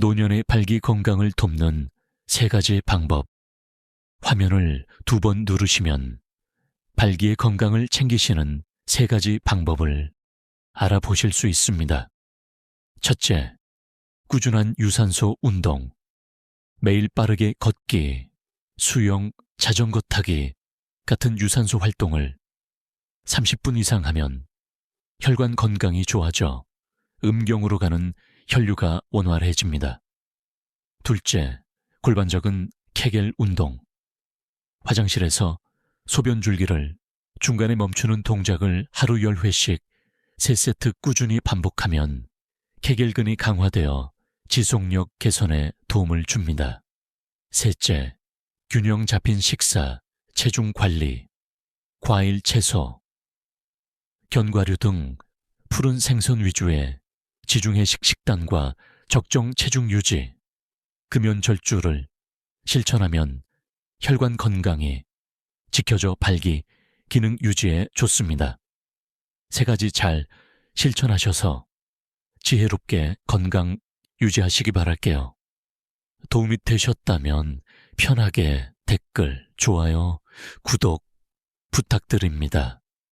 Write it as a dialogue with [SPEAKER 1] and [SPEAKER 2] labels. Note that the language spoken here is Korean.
[SPEAKER 1] 노년의 발기 건강을 돕는 세 가지 방법. 화면을 두 번 누르시면 발기의 건강을 챙기시는 세 가지 방법을 알아보실 수 있습니다. 첫째, 꾸준한 유산소 운동. 매일 빠르게 걷기, 수영, 자전거 타기 같은 유산소 활동을 30분 이상 하면 혈관 건강이 좋아져 음경으로 가는 혈류가 원활해집니다. 둘째, 골반적은 케겔 운동. 화장실에서 소변 줄기를 중간에 멈추는 동작을 하루 10회씩 3세트 꾸준히 반복하면 케겔근이 강화되어 지속력 개선에 도움을 줍니다. 셋째, 균형 잡힌 식사, 체중 관리, 과일 채소, 견과류 등 푸른 생선 위주의 지중해식 식단과 적정 체중 유지, 금연 절주를 실천하면 혈관 건강이 지켜져 발기, 기능 유지에 좋습니다. 세 가지 잘 실천하셔서 지혜롭게 건강 유지하시기 바랄게요. 도움이 되셨다면 편하게 댓글, 좋아요, 구독 부탁드립니다.